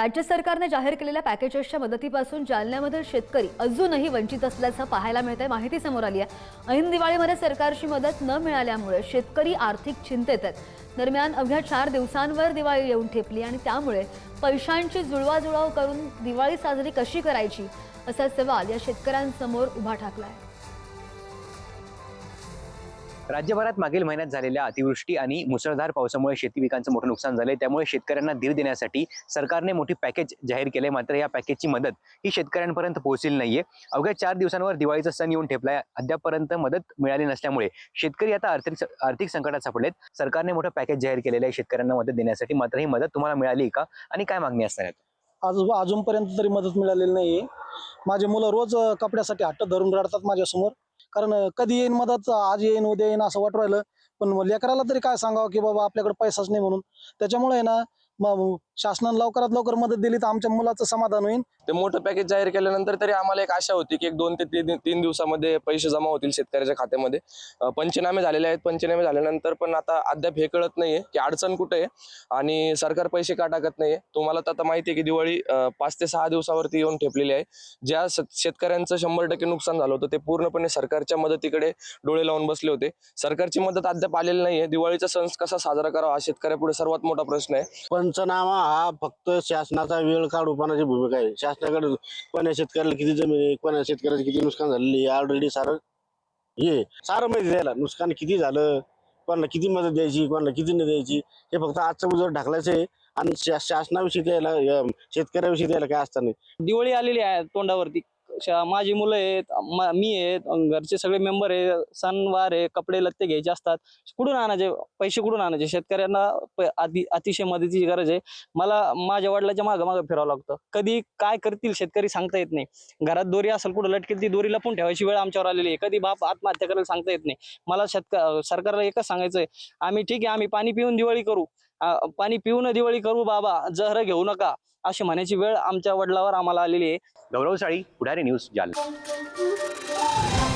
राज्य सरकारने जाहीर केलेल्या पॅकेजेसच्या मदतीपासून जालन्यामधील शेतकरी अजूनही वंचित असल्याचं पाहायला मिळत आहे माहिती समोर आली आहे. ऐन दिवाळीमध्ये सरकारची मदत न मिळाल्यामुळे शेतकरी आर्थिक चिंतेत आहेत. दरम्यान अवघ्या चार दिवसांवर दिवाळी येऊन ठेपली आणि त्यामुळे पैशांची जुळवाजुळव करून दिवाळी साजरी कशी करायची असा सवाल या शेतकऱ्यांसमोर उभा ठाकलाय. राज्यभरात मागील महिन्यात झालेल्या अतिवृष्टी आणि मुसळधार पावसामुळे शेती पिकांचं मोठं नुकसान झालंय. त्यामुळे शेतकऱ्यांना धीर देण्यासाठी सरकारने मोठी पॅकेज जाहीर केले मात्र या पॅकेजची मदत ही शेतकऱ्यांपर्यंत पोहोचलेली नाहीये. अवघ्या चार दिवसांवर दिवाळीचा सण येऊन ठेपलाय. अद्यापपर्यंत मदत मिळाली नसल्यामुळे शेतकरी आता आर्थिक आर्थिक संकटात सापडलेत. सरकारने मोठं पॅकेज जाहीर केलेलं आहे शेतकऱ्यांना मदत देण्यासाठी. मात्र ही मदत तुम्हाला मिळाली का आणि काय मागणी असणार आहे? आज अजूनपर्यंत तरी मदत मिळालेली नाही माझे मुलं रोज कपड्यासाठी हट्ट धरून रडतात माझ्यासमोर. कारण कधी येईन मदत आज येईन उद्या येईन असं वाट राहिलं. पण लेकराला तरी काय सांगावं की बाबा आपल्याकडे पैसाच नाही म्हणून. त्याच्यामुळे आहे ना शासनाने लवकरात लवकर मदत दिली तर आमच्या मुलाचं समाधान होईल. ते मोठं पॅकेज जाहीर केल्यानंतर तरी आम्हाला एक आशा होती की एक दोन ते तीन तीन दिवसामध्ये पैसे जमा होतील शेतकऱ्याच्या खात्यामध्ये. पंचनामे झालेले आहेत. पंचनामे झाल्यानंतर पण आता अद्याप हे कळत नाहीये की अडचण कुठे आहे आणि सरकार पैसे का टाकत नाहीये. तुम्हाला तर आता माहिती आहे की दिवाळी पाच ते सहा दिवसावरती येऊन ठेपलेली आहे. ज्या शेतकऱ्यांचं शंभर टक्के नुकसान झालं होतं ते पूर्णपणे सरकारच्या मदतीकडे डोळे लावून बसले होते. सरकारची मदत अद्याप आलेली नाहीये. दिवाळीचा सण कसा साजरा करावा हा शेतकऱ्यापुढे सर्वात मोठा प्रश्न आहे. पंचनामा हा फक्त शासनाचा वेळ काढूपणाची भूमिका आहे. शासनाकडे कोण्या शेतकऱ्याला किती जमीन आहे कोण्या शेतकऱ्याचं किती नुकसान झालेली ऑलरेडी सारं हे सारं माहिती द्यायला. नुकसान किती झालं कोणाला किती मदत द्यायची कोणाला किती नाही द्यायची हे फक्त आजचं उजळ ढकलायचं आहे. आणि शा- शासनाविषयी द्यायला शेतकऱ्याविषयी द्यायला काय असतं नाही. दिवाळी आलेली आहे तोंडावरती. शा- माझी मुलं आहेत मी आहेत घरचे सगळे मेंबर आहे सणवार आहे कपडे लत्ते घ्यायचे असतात. कुठून आणायचे? पैसे कुठून आणायचे? शेतकऱ्यांना प- अति अतिशय मदतीची गरज आहे. मला माझ्या वडिलाच्या मागं मागं फिरावं लागतं. कधी काय करतील शेतकरी सांगता येत नाही. घरात दोरी असेल कुठं लटकेल ती दोरी लपून ठेवायची वेळ आमच्यावर आलेली आहे. कधी बाप आत्महत्या करायला सांगता येत नाही. मला शेतक सरकारला एकच सांगायचं आहे आम्ही ठीक आहे आम्ही पाणी पिऊन दिवाळी करू. पाणी पिऊन दिवाळी करू बाबा जहर घेऊ नका अशी म्हणायची वेळ आमच्या वडिलावर आम्हाला आलेली आहे. गौरव साळी पुढारी न्यूज जालना.